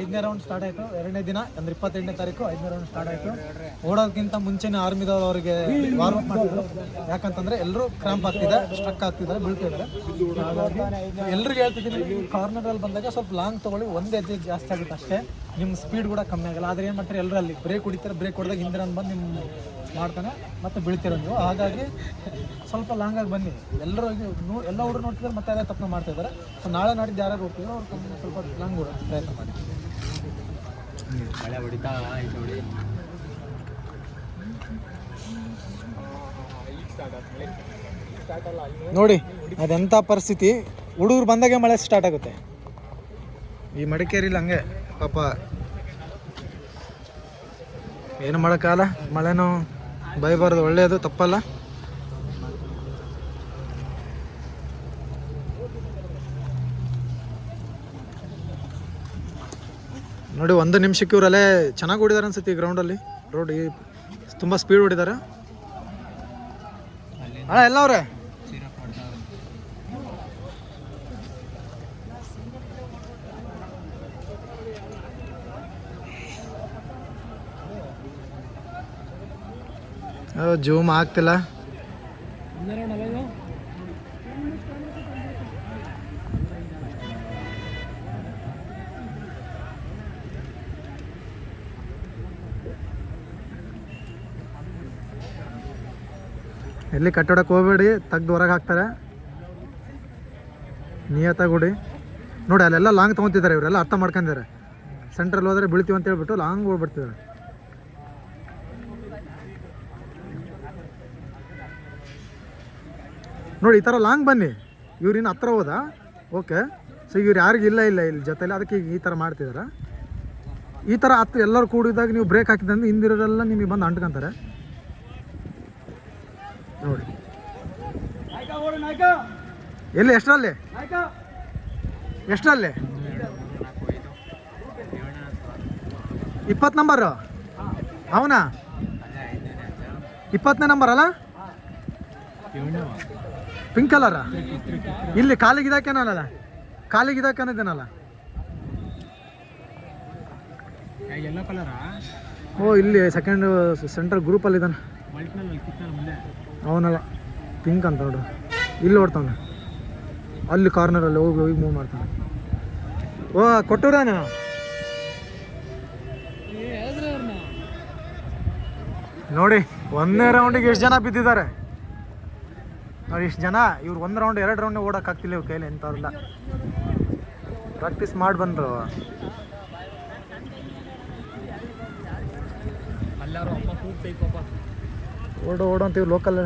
ಐದನೇ round start ಆಯ್ತು. ಎರಡನೇ ದಿನ, ಅಂದ್ರೆ ಇಪ್ಪತ್ತೆಂಟನೇ ತಾರೀಕು ಐದನೇ ರೌಂಡ್ ಸ್ಟಾರ್ಟ್ ಆಯ್ತು. ಓಡೋದಕ್ಕಿಂತ ಮುಂಚೆನೇ ಆರ್ಮಿದವ್ರು ಅವರಿಗೆ ವಾರ್ಮ್ ಅಪ್ ಮಾಡಿದ್ರು. ಯಾಕಂತಂದ್ರೆ ಎಲ್ಲರೂ ಕ್ರಾಂಪ್ ಆಗ್ತಿದೆ ಸ್ಟ್ರಕ್ ಆಗ್ತಿದ್ದಾರೆ ಬೀಳ್ತಿದ್ದಾರೆ ಎಲ್ರಿಗೂ ಹೇಳ್ತಿದ್ದೀನಿ ಕಾರ್ನರಲ್ಲಿ ಬಂದಾಗ ಸ್ವಲ್ಪ ಲಾಂಗ್ ತಗೊಳ್ಳಿ, ಒಂದೇ ಹೆಜ್ಜೆ ಜಾಸ್ತಿ ಆಗುತ್ತೆ ಅಷ್ಟೇ. ನಿಮ್ಮ ಸ್ಪೀಡ್ ಕೂಡ ಕಮ್ಮಿ ಆಗಲ್ಲ. ಆದರೆ ಏನು ಮಾಡ್ತಾರೆ ಎಲ್ಲರೂ ಅಲ್ಲಿ ಬ್ರೇಕ್ ಹೊಡಿತಾರೆ ಬ್ರೇಕ್ ಹೊಡೆದಾಗ ಹಿಂದಿನ ಬಂದು ನಿಮ್ಮ ಮಾಡ್ತಾನೆ, ಮತ್ತೆ ಬೀಳ್ತಿರೋದು ನೀವು. ಹಾಗಾಗಿ ಸ್ವಲ್ಪ ಲಾಂಗ್ ಆಗಿ ಬನ್ನಿ. ಎಲ್ಲರೂ ನೋ, ಎಲ್ಲ ಹುಡುಗರು ನೋಡ್ತಿದ್ದಾರೆ ಮತ್ತೆ ಅದೇ ತಪ್ಪು ಮಾಡ್ತಾ ಇದ್ದಾರೆ. ಸೊ ನಾಳೆ ನಾಡಿದ್ದು ಯಾರು ಹೋಗ್ತಿದ್ರು ಅವ್ರು ಸ್ವಲ್ಪ ಲಾಂಗ್ ಪ್ರಯತ್ನ ಮಾಡಿ. ಮಳೆ ಹೊಡಿತಾ ಆಯ್ತು ನೋಡಿ. ನೋಡಿ ಅದೆಂಥ ಪರಿಸ್ಥಿತಿ? ಹುಡುಗರು ಬಂದಾಗೆ ಮಳೆ ಸ್ಟಾರ್ಟ್ ಆಗುತ್ತೆ. ಈ ಮಡಿಕೇರಿಲಿ ಹಂಗೆ, ಪಾಪ. ಏನು ಮಾಡೋಕ್ಕಾಗಲ್ಲ? ಮಳೆನೂ ಬೈಬಾರ್ದು ಒಳ್ಳೆಯದು ತಪ್ಪಲ್ಲ. ನೋಡಿ, ಒಂದು ನಿಮಿಷಕ್ಕೆ ಇವರಲ್ಲೇ ಚೆನ್ನಾಗಿ ಓಡಿದ್ದಾರೆ ಅನ್ಸುತ್ತೆ ಈ ಗ್ರೌಂಡಲ್ಲಿ ರೋಡ್ ಈ ತುಂಬ ಸ್ಪೀಡ್ ಓಡಿದ್ದಾರೆ ಅಣ್ಣ ಎಲ್ಲ ಅವ್ರೆ. ಜೂಮ್ ಆಗ್ತಿಲ್ಲ. ಎಲ್ಲಿ ಕಟ್ಟಡಕ್ಕೆ ಹೋಗ್ಬೇಡಿ, ತೆಗ್ದು ಹೊರಗೆ ಹಾಕ್ತಾರೆ. ನಿಯತ್ತಾಗಿ ಗುಡಿ ನೋಡಿ, ಅಲ್ಲೆಲ್ಲ ಲಾಂಗ್ ತೊಗೊತಿದ್ದಾರೆ ಇವರೆಲ್ಲ ಅರ್ಥ ಮಾಡ್ಕೊಂಡಿದ್ದಾರೆ. ಸೆಂಟ್ರಲ್ಲಿ ಹೋದರೆ ಬೀಳ್ತೀವಿ ಅಂತ ಹೇಳ್ಬಿಟ್ಟು ಲಾಂಗ್ ಹೋಗ್ಬಿಡ್ತಿದ್ದಾರೆ. ನೋಡಿ, ಈ ಥರ ಲಾಂಗ್ ಬನ್ನಿ. ಇವ್ರು ಇನ್ನು ಹತ್ರ ಹೋದ. ಓಕೆ. ಸೊ ಇವ್ರು ಯಾರಿಗೂ ಇಲ್ಲ ಇಲ್ಲ, ಇಲ್ಲಿ ಜೊತೆಯಲ್ಲಿ ಅದಕ್ಕೆ ಈಗ ಈ ಥರ ಮಾಡ್ತಿದ್ದಾರೆ. ಈ ಥರ ಹತ್ತು ಎಲ್ಲರೂ ಕೂಡಿದಾಗ ನೀವು ಬ್ರೇಕ್ ಹಾಕಿದ್ರೆ ಹಿಂದಿರೋರೆಲ್ಲ ನಿಮಗೆ ಬಂದು ಅಂಟ್ಕೊಂತಾರೆ. ನೋಡಿ. ಎಲ್ಲಿ ಎಷ್ಟರಲ್ಲಿ? ಎಷ್ಟರಲ್ಲಿ? ಇಪ್ಪತ್ತು ನಂಬರು? ಅವನಾ? ಇಪ್ಪತ್ತನೇ ನಂಬರ್ ಅಲ್ಲ ಪಿಂಕ್ ಕಲರ? ಇಲ್ಲಿ ಕಾಲಿಗೆ ಇದಾಕೇನಲ್ಲ ಕಾಲಿಗೆ ಇದಾಕೇನಿದ್ದೇನಲ್ಲ ಓ, ಇಲ್ಲಿ ಸೆಕೆಂಡ್ ಸೆಂಟ್ರಲ್ ಗ್ರೂಪಲ್ಲಿ ಇದ್ದಾನೆ. ಅವನಲ್ಲ ಪಿಂಕ್ ಅಂತ ನೋಡು. ಇಲ್ಲಿ ಓಡ್ತಾನೆ. ಅಲ್ಲಿ ಕಾರ್ನರಲ್ಲಿ ಹೋಗಿ ಹೋಗಿ ಮೂವ್ ಮಾಡ್ತಾನೆ. ಓ ಕೊಟ್ಟೂರಾನ ನೋಡಿ, ಒಂದೇ ರೌಂಡಿಗೆ ಎಷ್ಟು ಜನ ಬಿದ್ದಿದ್ದಾರೆ? ನೋಡಿ ಎಷ್ಟು ಜನ, ಇವ್ರು ಒಂದು ರೌಂಡ್ ಎರಡು ರೌಂಡ್ ಓಡೋಕ್ಕಾಗ್ತಿಲ್ಲ ಇವ್ರ ಕೈಲಿ ಎಂಥವ್ರಲ್ಲ ಪ್ರಾಕ್ಟೀಸ್ ಮಾಡಿ ಬಂದರು. ಅಲ್ಲಾರು ಅಪ್ಪ ಕೂಗ್ತೈತಪ್ಪ ಓಡು ಓಡು ಅಂತೀವಿ ಲೋಕಲ್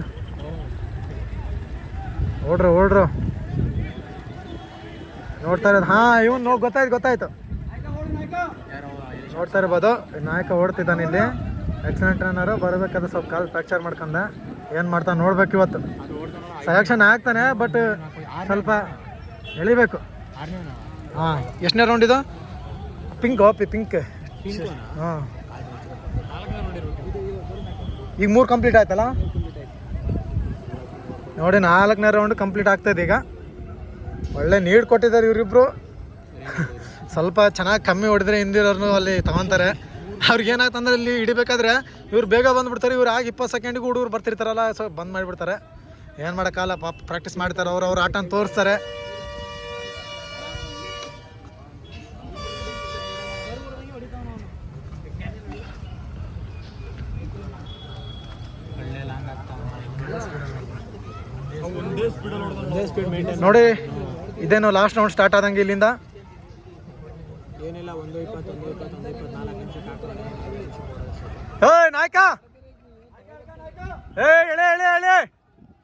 ಓಡ್ರ ಓಡ್ರ. ನೋಡ್ತಾರೆ ಹಾ ಹಾಂ ಇವನು ನೋ ಗೊತ್ತಾಯ್ತು ಗೊತ್ತಾಯ್ತು. ಯಾರೋ ನೋಡ್ತಾ ಇರ್ಬೋದು ನಾಯಕ ಓಡ್ತಿದ್ದಾನೆ ಇಲ್ಲಿ. ಆಕ್ಸಿಡೆಂಟ್ ಏನಾರು ಬರಬೇಕಾದ್ರೆ ಸ್ವಲ್ಪ ಕಾಲು ಫ್ರ್ಯಾಕ್ಚರ್ ಮಾಡ್ಕೊಂಡ. ಏನು ಮಾಡ್ತಾನೆ ನೋಡ್ಬೇಕು ಇವತ್ತು. ಸಲೆಕ್ಷನ್ ಆಗ್ತಾನೆ ಬಟ್ ಸ್ವಲ್ಪ ಎಳಿಬೇಕು. ಹಾ ಎಷ್ಟನೇ ರೌಂಡ್ ಇದು? ಪಿಂಕ್ ಓಪಿ ಪಿಂಕ್ ಹಾ. ಈಗ ಮೂರು ಕಂಪ್ಲೀಟ್ ಆಯ್ತಲ್ಲ? ನೋಡಿ, ನಾಲ್ಕನೇ ರೌಂಡ್ ಕಂಪ್ಲೀಟ್ ಆಗ್ತದೆ ಈಗ. ಒಳ್ಳೆ ನೀಡ್ ಕೊಟ್ಟಿದ್ದಾರೆ ಇವರಿಬ್ರು. ಸ್ವಲ್ಪ ಚೆನ್ನಾಗಿ ಕಮ್ಮಿ ಹೊಡೆದ್ರೆ ಹಿಂದಿರೋರ್ನು ಅಲ್ಲಿ ತಗೊಂತಾರೆ. ಅವ್ರಿಗೆ ಏನಾಗ್ತಂದ್ರೆ ಇಲ್ಲಿ ಹಿಡಿಬೇಕಾದ್ರೆ ಇವ್ರು ಬೇಗ ಬಂದ್ಬಿಡ್ತಾರೆ, ಇವ್ರು ಆಗಿ ಇಪ್ಪತ್ತು ಸೆಕೆಂಡ್ಗೂ ಹುಡುಗರು ಬರ್ತಿರ್ತಾರಲ್ಲ, ಸೊ ಬಂದ್ ಮಾಡಿಬಿಡ್ತಾರೆ. ಏನು ಮಾಡೋಕ್ಕಲ್ಲ ಪಾಪ ಪ್ರಾಕ್ಟೀಸ್ ಮಾಡ್ತಾರೆ ಅವ್ರು, ಅವ್ರ ಆಟನ ತೋರಿಸ್ತಾರೆ ಒಳ್ಳೆ ಲಾಂಗ್ ಒಂದೇ ಸ್ಪೀಡಲ್ಲಿ ಒಂದೇ ಸ್ಪೀಡ್ ಮೇಂಟೈನ್ ನೋಡಿ ಇದೇನು ಲಾಸ್ಟ್ ರೌಂಡ್ ಸ್ಟಾರ್ಟ್ ಆದಂಗೆ ಇಲ್ಲಿಂದ? ಏನಿಲ್ಲ ಒಂದು ಇಪ್ಪತ್ನಾಲ್ಕು ನಿಮಿಷಕ್ಕೆ ಏ ನಾಯಕ! ಏ ಎಳೆ ಎಳೆ ಎಳೆ!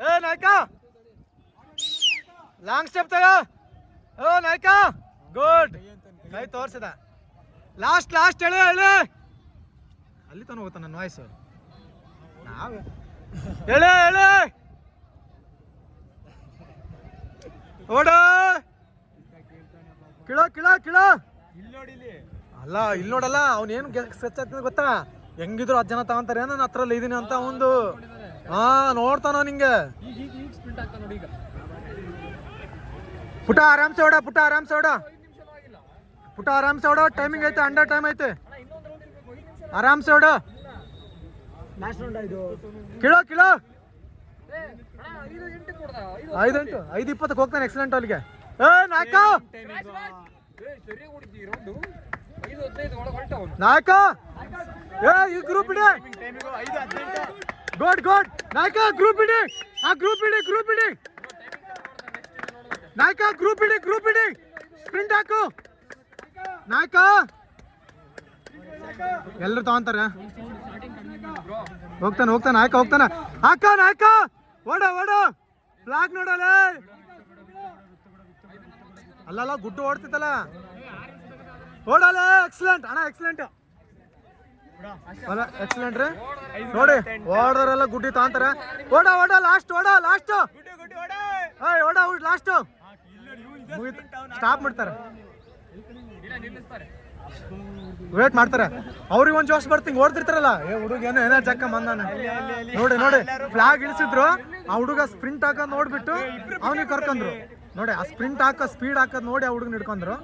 ಏ ನಾಯ್ಕ! ಲಾಂಗ್ ಸ್ಟೆಪ್ ತಗ! ಓ ನಾಯ್ಕ! ಗುಡ್ ಕೈ ತೋರ್ಸಿದ. ಲಾಸ್ಟ್ ಲಾಸ್ಟ್ ಎಳೆ ಎಳೆ! ಅಲ್ಲಿ ತನಕ ಹೋಗ್ತಾನ ನನ್ನ ವಾಯ್ಸು ನಾವೇ. ಎಳೆ ಎಳೆ! ಓಡ! ಕಿಳ ಕಿಳ ಕಿಳ! ಅಲ್ಲ ಇಲ್ಲಿ ನೋಡಲ್ಲ ಅವ್ನು ಏನು ಸ್ಕೆಚ್ ಆಗ್ತದೆ ಗೊತ್ತಾ? ಹೆಂಗಿದ್ರು ಹತ್ತು ಜನ ತಗೊಂತಾರೆ ಏನೋ ನಾನು ಹತ್ರಲ್ಲಿ ಇದೀನಿ ಅಂತ ಒಂದು. ಹಾ ನೋಡ್ತಾನ ನಿಂಗೆ. ಪುಟ ಆರಾಮ್ಸೆ ಓಡ ಪುಟ ಆರಾಮ್ಸೆ ಓಡ. ಪುಟ ಆರಾಮ್ಸೆ ಹೊಡೋ ಟೈಮಿಂಗ್ ಐತೆ ಅಂಡರ್ ಟೈಮ್ ಐತೆ. ಆರಾಮ್ಸೆ ಹೊಡೋ ಕಿಳೋ ಕಿಳೋ ಇದು. ಕಿಲೋ ಕಿಲೋ ಐದು ಎಂಟು, ಐದು ಇಪ್ಪತ್ತಕ್ಕೆ ಹೋಗ್ತಾನೆ ಎಕ್ಸಿಡೆಂಟ್ ಅಲ್ಲಿಗೆ ಏ ನಾಲ್ಕ ಏ, ಈ ಗ್ರೂಪ್ ಇಡಿ. ಗೋಡ್ ಗೋಡ್ ನಾಯಕ ಗ್ರೂಪ್ ಇಡಿ. ಆ ಗ್ರೂಪ್ ಇಡಿ ಗ್ರೂಪ್ ಇಡಿ. ನಾಯಕ ಗ್ರೂಪ್ ಇಡಿ ಗ್ರೂಪ್ ಇಡಿ. ಸ್ಪ್ರಿಂಟ್ ಹಾಕು. ನಾಯ್ಕ! ಎಲ್ಲರೂ ತಗೊಂತಾರೆ. ಹೋಗ್ತಾನೆ ಹೋಗ್ತಾನೆ. ಹಾಕ ಹೋಗ್ತಾನೆ. ಹಾಕ ನಾಯ್ಕ! ಓಡ ಓಡ ಬ್ಲಾಕ್ ನೋಡಲ್ಲ ಅಲ್ಲಲ್ಲ, ಗುಡ್ಡು ಓಡ್ತಿತ್ತಲ್ಲ. ಓಡಲ್ಲ ಎಕ್ಸಲೆಂಟ್ ಅಣ್ಣ ಎಕ್ಸಲೆಂಟ್ ಅಲ್ಲ ಎಕ್ಸಲೆಂಟ್ ರೀ. ನೋಡಿ, ಓಡೋರೆಲ್ಲ ಗುಡ್ಡಿ ತಾಂತಾರೆ. ಓಡ ಓಡ ಲಾಸ್ಟ್ ಓಡ ಲಾಸ್ಟ್ ಏಯ್, ಓಡ ಲಾಸ್ಟ್ ಸ್ಟಾಪ್ ಮಾಡ್ತಾರೆ. ವೇಟ್ ಮಾಡ್ತಾರೆ. ಅವ್ರಿಗೆ ಒಂದ್ ಜೋಶ್ ಬರ್ತೀನಿ ಓಡ್ತಿರ್ತಾರಲ್ಲ. ಏ ಹುಡುಗ ಏನೋ ಏನೋ ಜಕ್ಕ ಮಂದಾನೆ. ನೋಡಿ ನೋಡಿ. ಫ್ಲಾಗ್ ಇಳಿಸಿದ್ರು. ಆ ಹುಡುಗ ಸ್ಪ್ರಿಂಟ್ ಹಾಕೋದ್ ನೋಡ್ಬಿಟ್ಟು ಅವನಿಗೆ ಕರ್ಕೊಂಡ್ರು. ನೋಡಿ, ಆ ಸ್ಪ್ರಿಂಟ್ ಹಾಕೋ ಸ್ಪೀಡ್ ಹಾಕೋದ್ ನೋಡಿ ಆ ಹುಡುಗನ ಹಿಡ್ಕೊಂಡ್ರು.